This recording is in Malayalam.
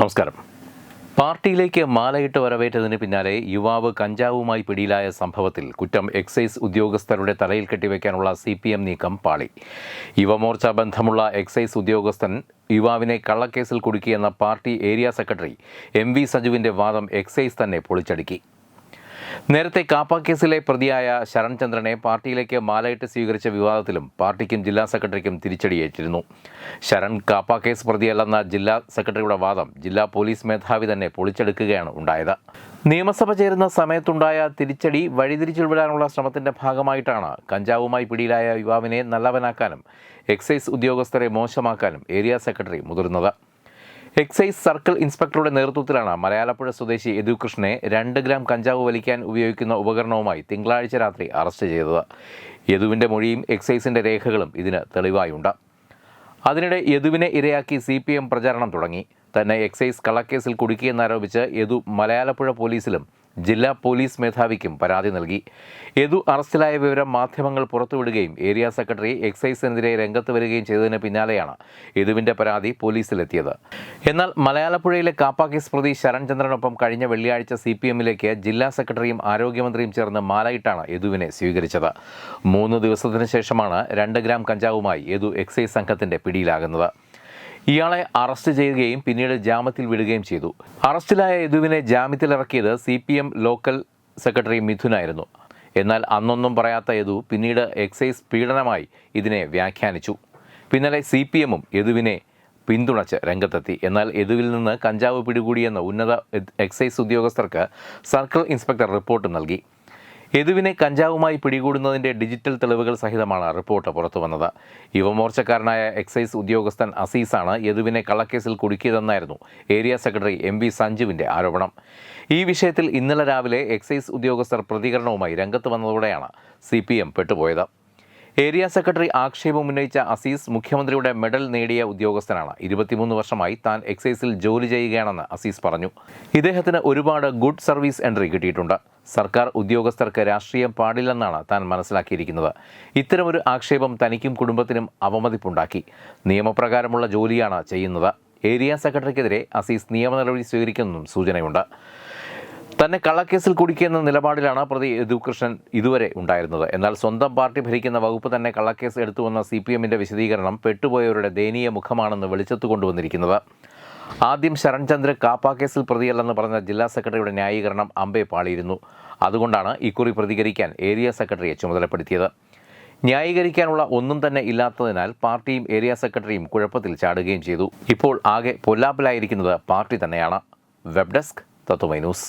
നമസ്കാരം. പാർട്ടിയിലേക്ക് മാലയിട്ട് വരവേറ്റതിന് പിന്നാലെ യുവാവ് കഞ്ചാവുമായി പിടിയിലായ സംഭവത്തിൽ കുറ്റം എക്സൈസ് ഉദ്യോഗസ്ഥരുടെ തലയിൽ കെട്ടിവെക്കാനുള്ള സി പി എം നീക്കം പാളി. യുവമോർച്ച ബന്ധമുള്ള എക്സൈസ് ഉദ്യോഗസ്ഥൻ യുവാവിനെ കള്ളക്കേസിൽ കുടുക്കിയെന്ന party area secretary M V സജുവിന്റെ വാദം എക്സൈസ് തന്നെ പൊളിച്ചടുക്കി. നേരത്തെ കാപ്പ കേസിലെ പ്രതിയായ ശരൺചന്ദ്രനെ പാർട്ടിയിലേക്ക് മാലയിട്ട് സ്വീകരിച്ച വിവാദത്തിലും പാർട്ടിക്കും ജില്ലാ സെക്രട്ടറിക്കും തിരിച്ചടിയേറ്റിരുന്നു. ശരൺ കാപ്പ കേസ് പ്രതിയല്ലെന്ന ജില്ലാ സെക്രട്ടറിയുടെ വാദം ജില്ലാ പോലീസ് മേധാവി തന്നെ പൊളിച്ചെടുക്കുകയാണ് ഉണ്ടായത്. നിയമസഭ ചേരുന്ന സമയത്തുണ്ടായ തിരിച്ചടി വഴിതിരിച്ചുവിടാനുള്ള ശ്രമത്തിന്റെ ഭാഗമായിട്ടാണ് കഞ്ചാവുമായി പിടിയിലായ യുവാവിനെ നല്ലവനാക്കാനും എക്സൈസ് ഉദ്യോഗസ്ഥരെ മോശമാക്കാനും ഏരിയ സെക്രട്ടറി മുതിർന്നത്. എക്സൈസ് സർക്കിൾ ഇൻസ്പെക്ടറുടെ നേതൃത്വത്തിലാണ് മലയാളപ്പുഴ സ്വദേശി യദുകൃഷ്ണനെ രണ്ട് ഗ്രാം കഞ്ചാവ് വലിക്കാൻ ഉപയോഗിക്കുന്ന ഉപകരണവുമായി തിങ്കളാഴ്ച രാത്രി അറസ്റ്റ് ചെയ്തത്. യദുവിന്റെ മൊഴിയും എക്സൈസിന്റെ രേഖകളും ഇതിന് തെളിവായുണ്ട്. അതിനിടെ യദുവിനെ ഇരയാക്കി സി പി എം പ്രചാരണം തുടങ്ങി. തന്നെ എക്സൈസ് കള്ളക്കേസിൽ കുടുക്കിയെന്നാരോപിച്ച് യദു മലയാളപ്പുഴ പോലീസിലും ജില്ലാ പോലീസ് മേധാവിക്കും പരാതി നൽകി. യദു അറസ്റ്റിലായ വിവരം മാധ്യമങ്ങൾ പുറത്തുവിടുകയും ഏരിയ സെക്രട്ടറി എക്സൈസിനെതിരെ രംഗത്ത് വരികയും ചെയ്തതിന് പിന്നാലെയാണ് യദുവിന്റെ പരാതി പോലീസിലെത്തിയത്. എന്നാൽ മലയാളപ്പുഴയിലെ കാപ്പാക്കീസ് പ്രതി ശരൺചന്ദ്രനൊപ്പം കഴിഞ്ഞ വെള്ളിയാഴ്ച സി പി എമ്മിലേക്ക് ജില്ലാ സെക്രട്ടറിയും ആരോഗ്യമന്ത്രിയും ചേർന്ന് മാലയിട്ടാണ് യദുവിനെ സ്വീകരിച്ചത്. മൂന്ന് ദിവസത്തിന് ശേഷമാണ് രണ്ട് ഗ്രാം കഞ്ചാവുമായി യദു എക്സൈസ് സംഘത്തിന്റെ പിടിയിലാകുന്നത്. ഇയാളെ അറസ്റ്റ് ചെയ്യുകയും പിന്നീട് ജാമ്യത്തിൽ വിടുകയും ചെയ്തു. അറസ്റ്റിലായ യദുവിനെ ജാമ്യത്തിലിറക്കിയത് C P M local secretary മിഥുനായിരുന്നു. എന്നാൽ അന്നൊന്നും പറയാത്ത യദു പിന്നീട് എക്സൈസ് പീഡനമായി ഇതിനെ വ്യാഖ്യാനിച്ചു. പിന്നലെ സി പി എമ്മും യദുവിനെ പിന്തുണച്ച് രംഗത്തെത്തി. എന്നാൽ യദുവിൽ നിന്ന് കഞ്ചാവ് പിടികൂടിയെന്ന ഉന്നത എക്സൈസ് ഉദ്യോഗസ്ഥർക്ക് സർക്കിൾ ഇൻസ്പെക്ടർ റിപ്പോർട്ട് നൽകി. യദുവിനെ കഞ്ചാവുമായി പിടികൂടുന്നതിന്റെ ഡിജിറ്റൽ തെളിവുകൾ സഹിതമാണ് റിപ്പോർട്ട് പുറത്തുവന്നത്. യുവമോർച്ചക്കാരനായ എക്സൈസ് ഉദ്യോഗസ്ഥൻ അസീസാണ് യദുവിനെ കള്ളക്കേസിൽ കുടുക്കിയതെന്നായിരുന്നു ഏരിയ സെക്രട്ടറി എം വി സഞ്ജുവിന്റെ ആരോപണം. ഈ വിഷയത്തിൽ ഇന്നലെ രാവിലെ എക്സൈസ് ഉദ്യോഗസ്ഥർ പ്രതികരണവുമായി രംഗത്ത് വന്നതോടെയാണ് സി പി എം പെട്ടുപോയത്. ഏരിയ സെക്രട്ടറി ആക്ഷേപം ഉന്നയിച്ച അസീസ് മുഖ്യമന്ത്രിയുടെ മെഡൽ നേടിയ ഉദ്യോഗസ്ഥനാണ്. ഇരുപത്തിമൂന്ന് വർഷമായി താൻ എക്സൈസിൽ ജോലി ചെയ്യുകയാണെന്ന് അസീസ് പറഞ്ഞു. ഇദ്ദേഹത്തിന് ഒരുപാട് ഗുഡ് സർവീസ് എൻട്രി കിട്ടിയിട്ടുണ്ട്. സർക്കാർ ഉദ്യോഗസ്ഥർക്ക് രാഷ്ട്രീയം പാടില്ലെന്നാണ് താൻ മനസ്സിലാക്കിയിരിക്കുന്നത്. ഇത്തരമൊരു ആക്ഷേപം തനിക്കും കുടുംബത്തിനും അവമതിപ്പുണ്ടാക്കി. നിയമപ്രകാരമുള്ള ജോലിയാണ് ചെയ്യുന്നത്. ഏരിയ സെക്രട്ടറിക്കെതിരെ അസീസ് നിയമ നടപടി സ്വീകരിക്കുമെന്നും സൂചനയുണ്ട്. തന്നെ കള്ളക്കേസിൽ കുടിക്കുന്ന നിലപാടിലാണ് പ്രതി യദുകൃഷ്ണൻ ഇതുവരെ ഉണ്ടായിരുന്നത്. എന്നാൽ സ്വന്തം പാർട്ടി ഭരിക്കുന്ന വകുപ്പ് തന്നെ കള്ളക്കേസ് എടുത്തുവന്ന സി പി എമ്മിന്റെ വിശദീകരണം പെട്ടുപോയവരുടെ ദയനീയ മുഖമാണെന്ന് വെളിച്ചത്ത് കൊണ്ടുവന്നിരിക്കുന്നത്. ആദ്യം ശരൺചന്ദ്ര കാപ്പാക്കേസിൽ കേസിൽ പ്രതിയല്ലെന്ന് പറഞ്ഞ ജില്ലാ സെക്രട്ടറിയുടെ ന്യായീകരണം അമ്പെ പാളിയിരുന്നു. അതുകൊണ്ടാണ് ഇക്കുറി പ്രതികരിക്കാൻ ഏരിയ സെക്രട്ടറിയെ ചുമതലപ്പെടുത്തിയത്. ന്യായീകരിക്കാനുള്ള ഒന്നും തന്നെ ഇല്ലാത്തതിനാൽ പാർട്ടിയും ഏരിയ സെക്രട്ടറിയും കുഴപ്പത്തിൽ ചാടുകയും ചെയ്തു. ഇപ്പോൾ ആകെ പൊല്ലാപ്പിലായിരിക്കുന്നത് പാർട്ടി തന്നെയാണ്. Web desk Tatwamayi news.